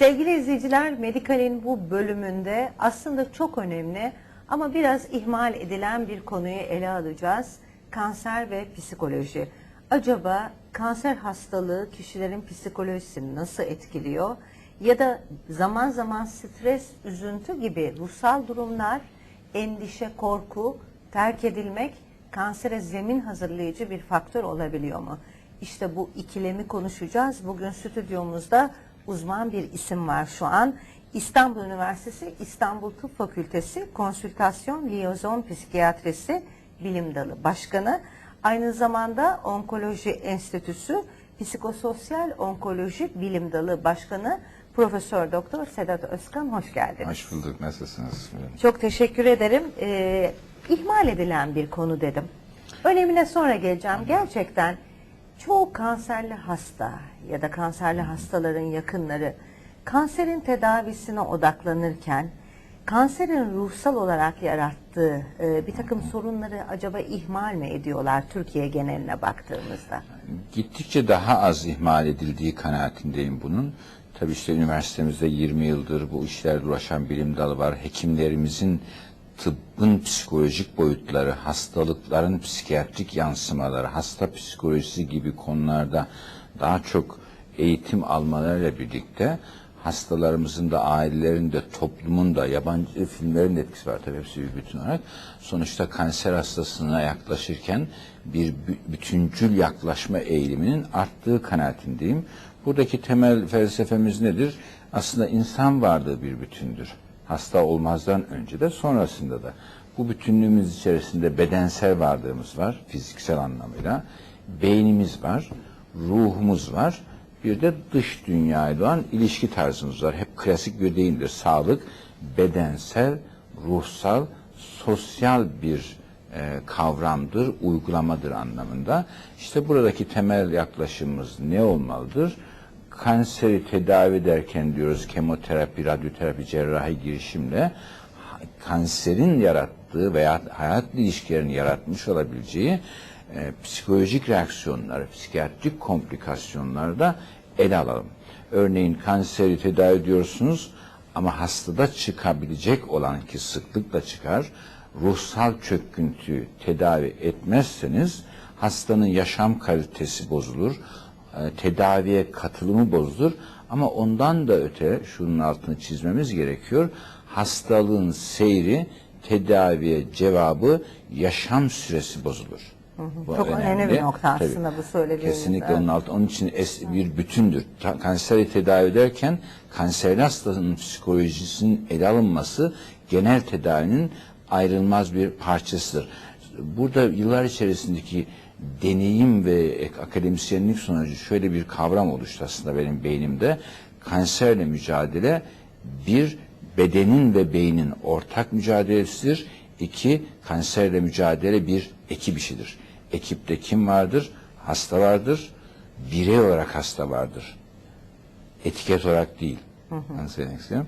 Sevgili izleyiciler, Medikal'in bu bölümünde aslında çok önemli ama biraz ihmal edilen bir konuyu ele alacağız. Kanser ve psikoloji. Acaba kanser hastalığı kişilerin psikolojisini nasıl etkiliyor? Ya da zaman zaman stres, üzüntü gibi ruhsal durumlar, endişe, korku, terk edilmek kansere zemin hazırlayıcı bir faktör olabiliyor mu? İşte bu ikilemi konuşacağız. Bugün stüdyomuzda uzman bir isim var şu an. İstanbul Üniversitesi İstanbul Tıp Fakültesi Konsültasyon Liyozon Psikiyatrisi Bilim Dalı Başkanı. Aynı zamanda Onkoloji Enstitüsü Psikososyal Onkoloji Bilim Dalı Başkanı Profesör Doktor Sedat Özkan hoş geldiniz. Hoş bulduk. Nasılsınız? Çok teşekkür ederim. Ee, ihmal edilen bir konu dedim. Önemine sonra geleceğim. Gerçekten çoğu kanserli hasta ya da kanserli hastaların yakınları kanserin tedavisine odaklanırken kanserin ruhsal olarak yarattığı e, bir takım sorunları acaba ihmal mi ediyorlar Türkiye geneline baktığımızda? Gittikçe daha az ihmal edildiği kanaatindeyim bunun. Tabii işte üniversitemizde 20 yıldır bu işlerle uğraşan bilim dalı var. Hekimlerimizin tıbbın psikolojik boyutları, hastalıkların psikiyatrik yansımaları, hasta psikolojisi gibi konularda daha çok eğitim almalarıyla birlikte hastalarımızın da ailelerin de toplumun da yabancı filmlerin de etkisi var tabii hepsi bir bütün olarak. Sonuçta kanser hastasına yaklaşırken bir bü- bütüncül yaklaşma eğiliminin arttığı kanaatindeyim. Buradaki temel felsefemiz nedir? Aslında insan varlığı bir bütündür. Hasta olmazdan önce de sonrasında da. Bu bütünlüğümüz içerisinde bedensel varlığımız var fiziksel anlamıyla. Beynimiz var, ruhumuz var. Bir de dış dünyayla olan ilişki tarzımız var. Hep klasik bir deyimdir. Sağlık bedensel, ruhsal, sosyal bir e, kavramdır, uygulamadır anlamında. İşte buradaki temel yaklaşımımız ne olmalıdır? Kanseri tedavi ederken diyoruz kemoterapi, radyoterapi, cerrahi girişimle kanserin yarattığı veya hayat ilişkilerinin yaratmış olabileceği e, psikolojik reaksiyonları, psikiyatrik komplikasyonları da ele alalım. Örneğin kanseri tedavi ediyorsunuz ama hastada çıkabilecek olan ki sıklıkla çıkar, ruhsal çöküntüyü tedavi etmezseniz hastanın yaşam kalitesi bozulur, e, tedaviye katılımı bozulur ama ondan da öte şunun altını çizmemiz gerekiyor. Hastalığın seyri, tedaviye cevabı, yaşam süresi bozulur. Bu Çok önemli bir nokta aslında bu söylediğiniz, Kesinlikle onun altı. Onun için es, bir bütündür. Ta- Kanseri tedavi ederken kanserli hastanın psikolojisinin ele alınması genel tedavinin ayrılmaz bir parçasıdır. Burada yıllar içerisindeki deneyim ve akademisyenlik sonucu şöyle bir kavram oluştu aslında benim beynimde. Kanserle mücadele bir bedenin ve beynin ortak mücadelesidir. İki, kanserle mücadele bir ekip işidir. Ekipte kim vardır? Hasta vardır. Birey olarak hasta vardır. Etiket olarak değil. Ben söylemek istiyorum.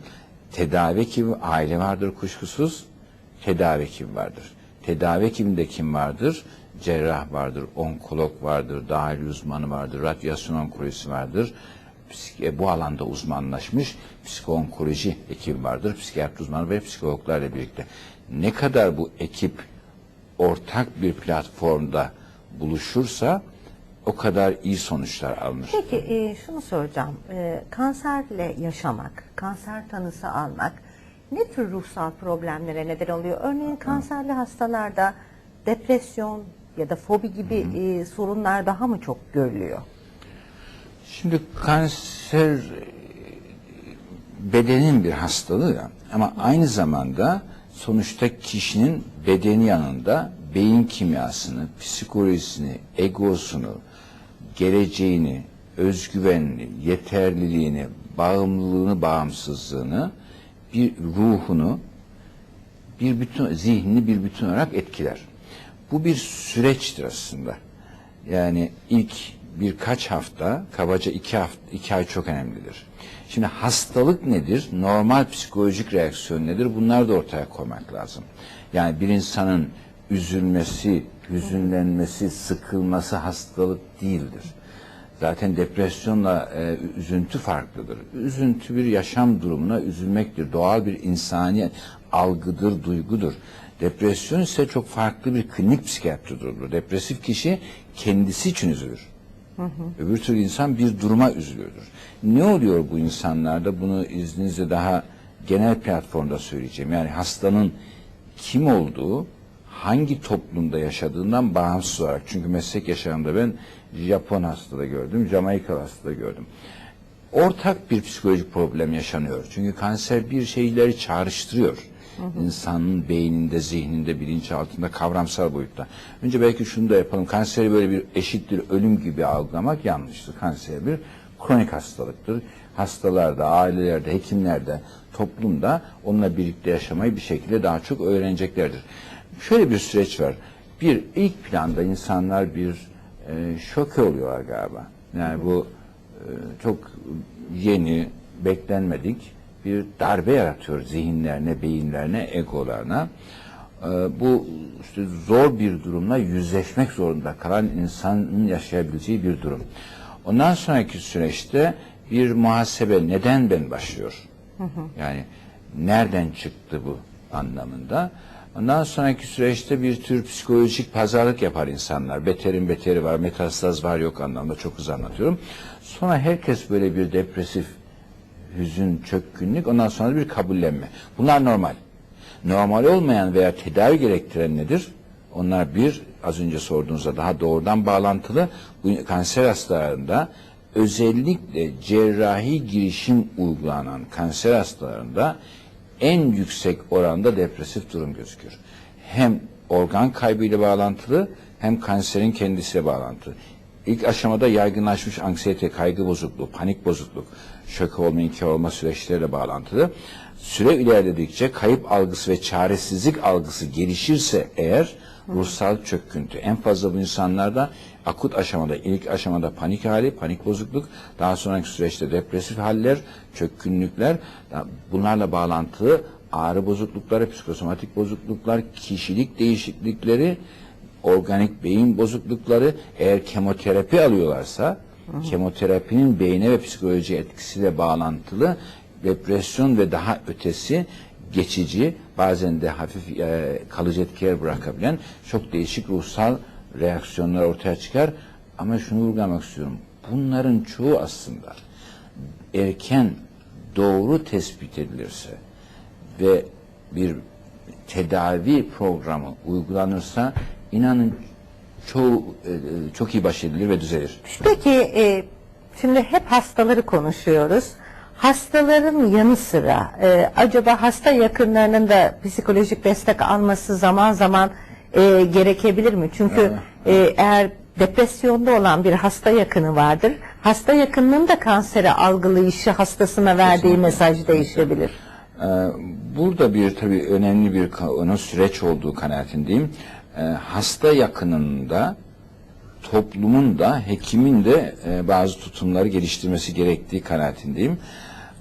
Tedavi ekibi, aile vardır kuşkusuz. Tedavi ekibi vardır. Tedavi ekibinde kim vardır? Cerrah vardır, onkolog vardır, dahil uzmanı vardır, radyasyon onkolojisi vardır. Psik- bu alanda uzmanlaşmış psikoonkoloji ekibi vardır. Psikiyatri uzmanı ve psikologlarla birlikte. Ne kadar bu ekip ortak bir platformda buluşursa o kadar iyi sonuçlar alınır. Peki e, şunu soracağım. E, kanserle yaşamak, kanser tanısı almak ne tür ruhsal problemlere neden oluyor? Örneğin kanserli hastalarda depresyon ya da fobi gibi e, sorunlar daha mı çok görülüyor? Şimdi kanser e, bedenin bir hastalığı ama aynı zamanda sonuçta kişinin bedeni yanında beyin kimyasını, psikolojisini, egosunu, geleceğini, özgüvenini, yeterliliğini, bağımlılığını, bağımsızlığını, bir ruhunu, bir bütün zihnini bir bütün olarak etkiler. Bu bir süreçtir aslında. Yani ilk birkaç hafta, kabaca iki hafta, iki ay çok önemlidir. Şimdi hastalık nedir? Normal psikolojik reaksiyon nedir? Bunları da ortaya koymak lazım. Yani bir insanın üzülmesi, hüzünlenmesi, sıkılması hastalık değildir. Zaten depresyonla e, üzüntü farklıdır. Üzüntü bir yaşam durumuna üzülmektir. Doğal bir insani algıdır, duygudur. Depresyon ise çok farklı bir klinik psikiyatri durumudur. Depresif kişi kendisi için üzülür. Öbür türlü insan bir duruma üzülüyordur. Ne oluyor bu insanlarda? Bunu izninizle daha genel platformda söyleyeceğim. Yani hastanın kim olduğu, hangi toplumda yaşadığından bağımsız olarak. Çünkü meslek yaşamında ben Japon hastada gördüm, Jamaikalı hastada gördüm. Ortak bir psikolojik problem yaşanıyor. Çünkü kanser bir şeyleri çağrıştırıyor. İnsanın beyninde, zihninde, bilinçaltında, kavramsal boyutta. Önce belki şunu da yapalım. Kanseri böyle bir eşittir ölüm gibi algılamak yanlıştır. Kanser bir kronik hastalıktır. Hastalarda, ailelerde, hekimlerde, toplumda onunla birlikte yaşamayı bir şekilde daha çok öğreneceklerdir. Şöyle bir süreç var. Bir, ilk planda insanlar bir e, şoke oluyorlar galiba. Yani bu e, çok yeni, beklenmedik bir darbe yaratıyor zihinlerine, beyinlerine, egolarına. E, bu işte zor bir durumla yüzleşmek zorunda kalan insanın yaşayabileceği bir durum. Ondan sonraki süreçte bir muhasebe neden ben başlıyor? Yani nereden çıktı bu anlamında? Ondan sonraki süreçte bir tür psikolojik pazarlık yapar insanlar. Beterin beteri var, metastaz var yok anlamda çok hızlı anlatıyorum. Sonra herkes böyle bir depresif hüzün, çökkünlük, ondan sonra bir kabullenme. Bunlar normal. Normal olmayan veya tedavi gerektiren nedir? Onlar bir, az önce sorduğunuzda daha doğrudan bağlantılı. Bu kanser hastalarında özellikle cerrahi girişim uygulanan kanser hastalarında en yüksek oranda depresif durum gözükür. Hem organ kaybıyla bağlantılı hem kanserin kendisiyle bağlantılı. İlk aşamada yaygınlaşmış anksiyete, kaygı bozukluğu, panik bozukluk, şok olma, inkar olma süreçleriyle bağlantılı. Süre ilerledikçe kayıp algısı ve çaresizlik algısı gelişirse eğer ruhsal çökküntü. En fazla bu insanlarda akut aşamada, ilk aşamada panik hali, panik bozukluk, daha sonraki süreçte depresif haller, çökkünlükler, bunlarla bağlantılı ağrı bozuklukları, psikosomatik bozukluklar, kişilik değişiklikleri, organik beyin bozuklukları, eğer kemoterapi alıyorlarsa, kemoterapinin beyne ve psikoloji etkisiyle bağlantılı depresyon ve daha ötesi geçici, bazen de hafif e, kalıcı etkiler bırakabilen çok değişik ruhsal reaksiyonlar ortaya çıkar. Ama şunu vurgulamak istiyorum. Bunların çoğu aslında erken doğru tespit edilirse ve bir tedavi programı uygulanırsa inanın çoğu e, çok iyi baş edilir ve düzelir. Peki e, şimdi hep hastaları konuşuyoruz. Hastaların yanı sıra e, acaba hasta yakınlarının da psikolojik destek alması zaman zaman e, gerekebilir mi? Çünkü e, eğer depresyonda olan bir hasta yakını vardır, hasta yakınının da kanseri algılayışı hastasına verdiği mesaj değişebilir. Ee, Burada bir tabii önemli bir süreç olduğu kanaatindeyim. Ee, Hasta yakınında toplumun da hekimin de e, bazı tutumları geliştirmesi gerektiği kanaatindeyim.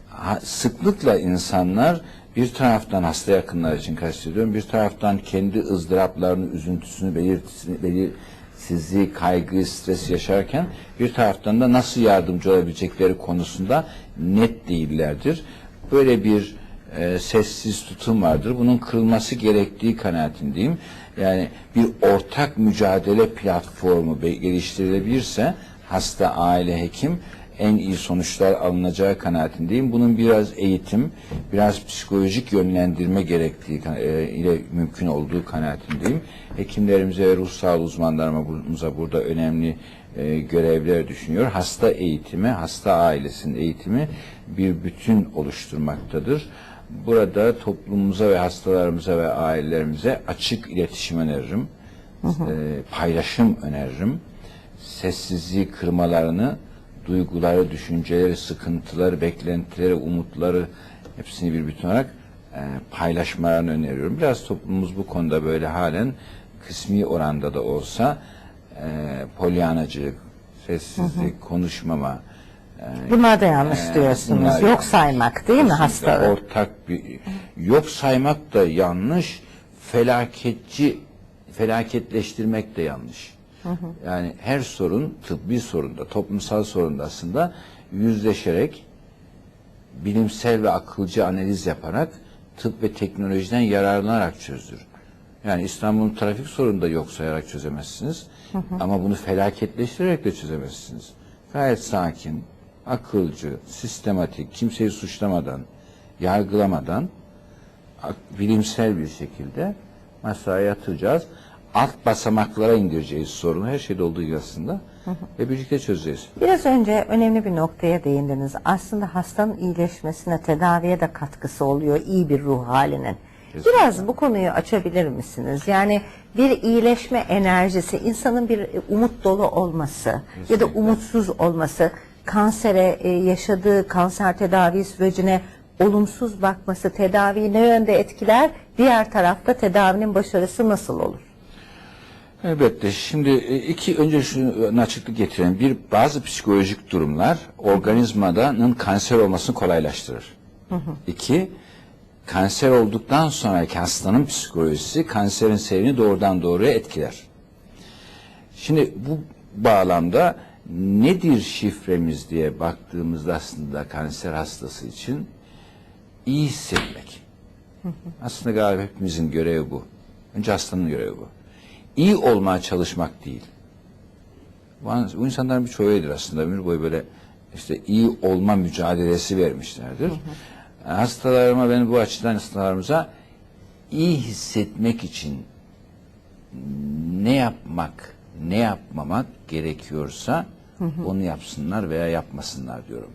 Ha- Sıklıkla insanlar bir taraftan hasta yakınlar için kastediyorum, bir taraftan kendi ızdıraplarını, üzüntüsünü, belirtisini, belirsizliği, kaygı, stres yaşarken bir taraftan da nasıl yardımcı olabilecekleri konusunda net değillerdir. Böyle bir e, sessiz tutum vardır. Bunun kırılması gerektiği kanaatindeyim. Yani bir ortak mücadele platformu geliştirilebilirse hasta, aile, hekim en iyi sonuçlar alınacağı kanaatindeyim. Bunun biraz eğitim, biraz psikolojik yönlendirme gerektiği e, ile mümkün olduğu kanaatindeyim. Hekimlerimize ve ruh sağlığı uzmanlarımıza burada önemli e, görevler düşünüyor. Hasta eğitimi, hasta ailesinin eğitimi bir bütün oluşturmaktadır. Burada toplumumuza ve hastalarımıza ve ailelerimize açık iletişim öneririm. E, paylaşım öneririm. Sessizliği kırmalarını, duyguları, düşünceleri, sıkıntıları, beklentileri, umutları hepsini bir bütün olarak e, paylaşmalarını öneriyorum. Biraz toplumumuz bu konuda böyle halen kısmi oranda da olsa e, polyanacılık, sessizlik, konuşmama, Bunlar da yanlış Ee, diyorsunuz. Yok saymak değil mi hastalığı? Ortak bir yok saymak da yanlış, felaketçi felaketleştirmek de yanlış. Yani her sorun tıbbi sorunda, toplumsal sorunda aslında yüzleşerek bilimsel ve akılcı analiz yaparak tıp ve teknolojiden yararlanarak çözülür. Yani İstanbul'un trafik sorunu da yok sayarak çözemezsiniz. Ama bunu felaketleştirerek de çözemezsiniz. Gayet sakin, akılcı, sistematik, kimseyi suçlamadan, yargılamadan bilimsel bir şekilde masaya yatıracağız. Alt basamaklara indireceğiz sorunu. Her şeyde olduğu gibi aslında. Ve birlikte çözeceğiz. Biraz önce önemli bir noktaya değindiniz. Aslında hastanın iyileşmesine, tedaviye de katkısı oluyor iyi bir ruh halinin. Biraz bu konuyu açabilir misiniz? Yani bir iyileşme enerjisi, insanın bir umut dolu olması ya da Kesinlikle. umutsuz olması, kansere, e, yaşadığı kanser tedavi sürecine olumsuz bakması, tedaviyi ne yönde etkiler? Diğer tarafta tedavinin başarısı nasıl olur? Elbette. Şimdi e, iki önce şunu açıklık getirelim. Bir bazı psikolojik durumlar organizmanın kanser olmasını kolaylaştırır. İki kanser olduktan sonraki hastanın psikolojisi kanserin seyrini doğrudan doğruya etkiler. Şimdi bu bağlamda nedir şifremiz diye baktığımızda aslında kanser hastası için iyi hissetmek. Aslında galiba hepimizin görevi bu. Önce hastanın görevi bu. İyi olmaya çalışmak değil. Bu insanların birçoğu öyledir aslında. Ömür boyu böyle işte iyi olma mücadelesi vermişlerdir. Hastalarıma ben bu açıdan hastalarımıza iyi hissetmek için ne yapmak, ne yapmamak gerekiyorsa onu yapsınlar veya yapmasınlar diyorum.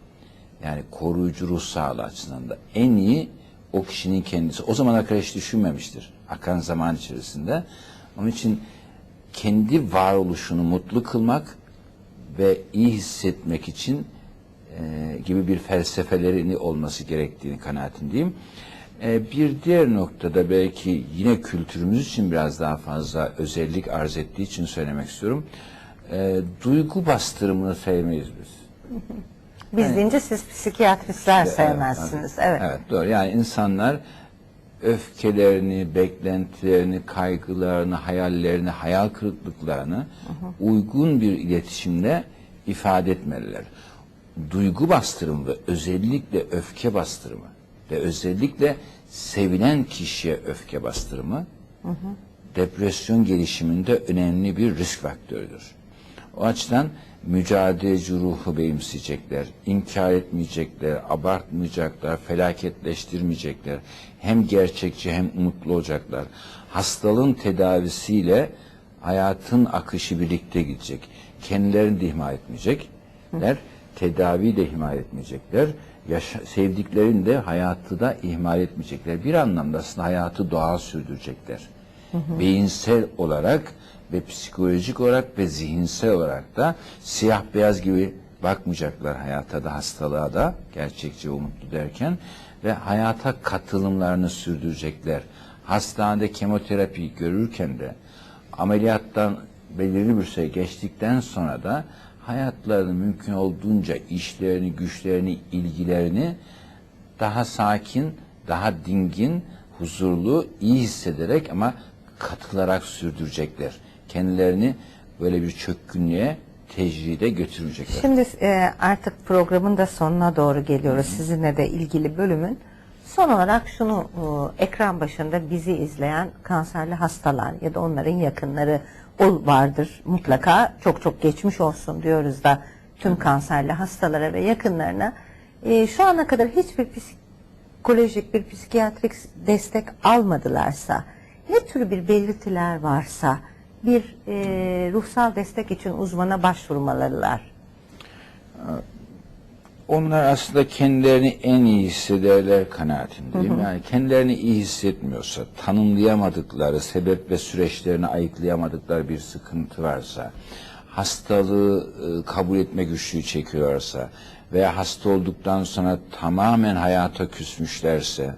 Yani koruyucu ruh sağlığı açısından da en iyi o kişinin kendisi. O zamana kadar hiç düşünmemiştir. Akan zaman içerisinde. Onun için kendi varoluşunu mutlu kılmak ve iyi hissetmek için e, gibi bir felsefelerini olması gerektiğini kanaatindeyim. E, bir diğer noktada belki yine kültürümüz için biraz daha fazla özellik arz ettiği için söylemek istiyorum. E, duygu bastırımını sevmeyiz biz. Biz deyince siz psikiyatristler Evet, sevmezsiniz. Evet. Evet doğru. Yani insanlar öfkelerini, beklentilerini, kaygılarını, hayallerini, hayal kırıklıklarını uygun bir iletişimle ifade etmeliler. Duygu bastırımı ve özellikle öfke bastırımı ve özellikle sevilen kişiye öfke bastırımı depresyon gelişiminde önemli bir risk faktörüdür. O açıdan mücadeleci ruhu benimseyecekler, inkar etmeyecekler, abartmayacaklar, felaketleştirmeyecekler. Hem gerçekçi hem umutlu olacaklar. Hastalığın tedavisiyle hayatın akışı birlikte gidecek. Kendilerini de ihmal etmeyecekler, tedaviyi de ihmal etmeyecekler. Yaşa, sevdiklerini de hayatı da ihmal etmeyecekler. Bir anlamda aslında hayatı doğal sürdürecekler. Beyinsel olarak ve psikolojik olarak ve zihinsel olarak da siyah beyaz gibi bakmayacaklar hayata da hastalığa da gerçekçi umutlu derken ve hayata katılımlarını sürdürecekler. Hastanede kemoterapi görürken de ameliyattan belirli bir süre geçtikten sonra da hayatlarını mümkün olduğunca işlerini, güçlerini, ilgilerini daha sakin, daha dingin, huzurlu, iyi hissederek ama katılarak sürdürecekler. Kendilerini böyle bir çökkünlüğe, tecride götürmeyecekler. Şimdi e, artık programın da sonuna doğru geliyoruz. Sizinle de ilgili bölümün. Son olarak şunu e, ekran başında bizi izleyen kanserli hastalar ya da onların yakınları ol vardır mutlaka. Çok çok geçmiş olsun diyoruz da tüm kanserli hastalara ve yakınlarına. E, şu ana kadar hiçbir psikolojik bir psikiyatrik destek almadılarsa ne tür bir belirtiler varsa bir e, ruhsal destek için uzmana başvurmalılar. Onlar aslında kendilerini en iyi hissederler kanaatindeyim. Yani kendilerini iyi hissetmiyorsa, tanımlayamadıkları, sebep ve süreçlerini ayıklayamadıkları bir sıkıntı varsa, hastalığı e, kabul etme güçlüğü çekiyorlarsa veya hasta olduktan sonra tamamen hayata küsmüşlerse,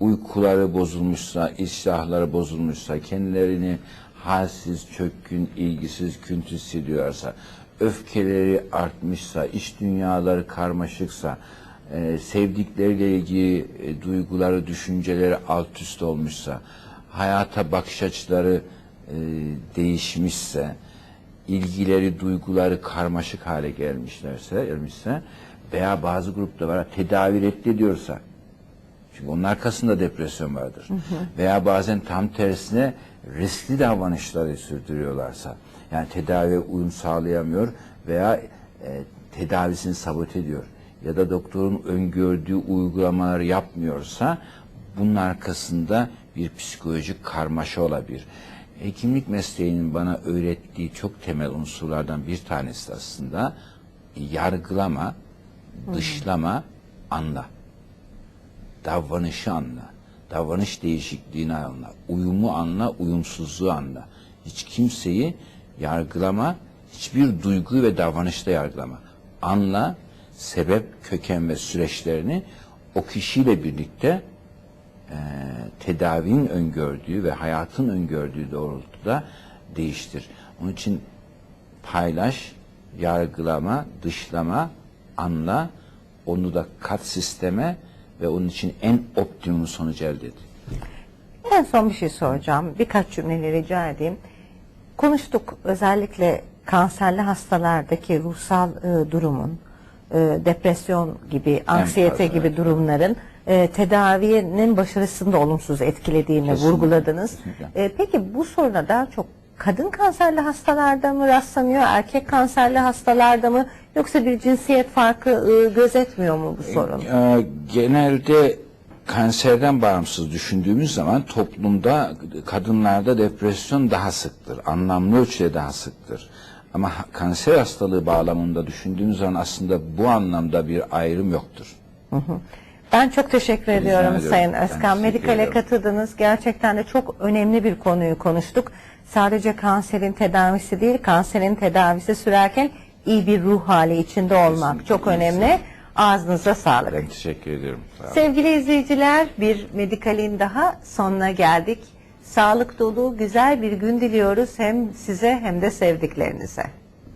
uykuları bozulmuşsa, iştahları bozulmuşsa, kendilerini halsiz, çökkün, ilgisiz, küntü hissediyorsa, öfkeleri artmışsa, iç dünyaları karmaşıksa, e, sevdikleriyle ilgili e, duyguları, düşünceleri alt üst olmuşsa, hayata bakış açıları e, değişmişse, ilgileri, duyguları karmaşık hale gelmişlerse, gelmişse veya bazı grupta var tedavi reddediyorsa çünkü onun arkasında depresyon vardır. Veya bazen tam tersine riskli davranışları sürdürüyorlarsa yani tedaviye uyum sağlayamıyor veya e, tedavisini sabote ediyor ya da doktorun öngördüğü uygulamaları yapmıyorsa bunun arkasında bir psikolojik karmaşa olabilir. Hekimlik mesleğinin bana öğrettiği çok temel unsurlardan bir tanesi aslında yargılama, dışlama, anla davranışı anla. Davranış değişikliğini anla. Uyumu anla, uyumsuzluğu anla. Hiç kimseyi yargılama, hiçbir duygu ve davranışta yargılama. Anla, sebep, köken ve süreçlerini o kişiyle birlikte e, tedavinin öngördüğü ve hayatın öngördüğü doğrultuda değiştir. Onun için paylaş, yargılama, dışlama, anla, onu da kat sisteme ve onun için en optimum sonucu elde et. En son bir şey soracağım. Birkaç cümleyle rica edeyim. Konuştuk özellikle kanserli hastalardaki ruhsal e, durumun, e, depresyon gibi, anksiyete fazla, gibi durumların e, tedavinin başarısını da olumsuz etkilediğini Kesinlikle, vurguladınız. kesinlikle. E, peki bu soruna daha çok kadın kanserli hastalarda mı rastlanıyor, erkek kanserli hastalarda mı yoksa bir cinsiyet farkı e, gözetmiyor mu bu sorun? Ee, genelde kanserden bağımsız düşündüğümüz zaman toplumda kadınlarda depresyon daha sıktır. Anlamlı ölçüde daha sıktır. Ama kanser hastalığı bağlamında düşündüğümüz zaman aslında bu anlamda bir ayrım yoktur. Ben çok teşekkür ediyorum ediyorum. Sayın Özkan. Medikal'e katıldınız. Gerçekten de çok önemli bir konuyu konuştuk. Sadece kanserin tedavisi değil, kanserin tedavisi sürerken iyi bir ruh hali içinde olmak Kesinlikle. çok önemli. Ağzınıza sağlık. Ben teşekkür ediyorum. Sağ olun. Sevgili izleyiciler, bir Medikal'in daha sonuna geldik. Sağlık dolu, güzel bir gün diliyoruz hem size hem de sevdiklerinize.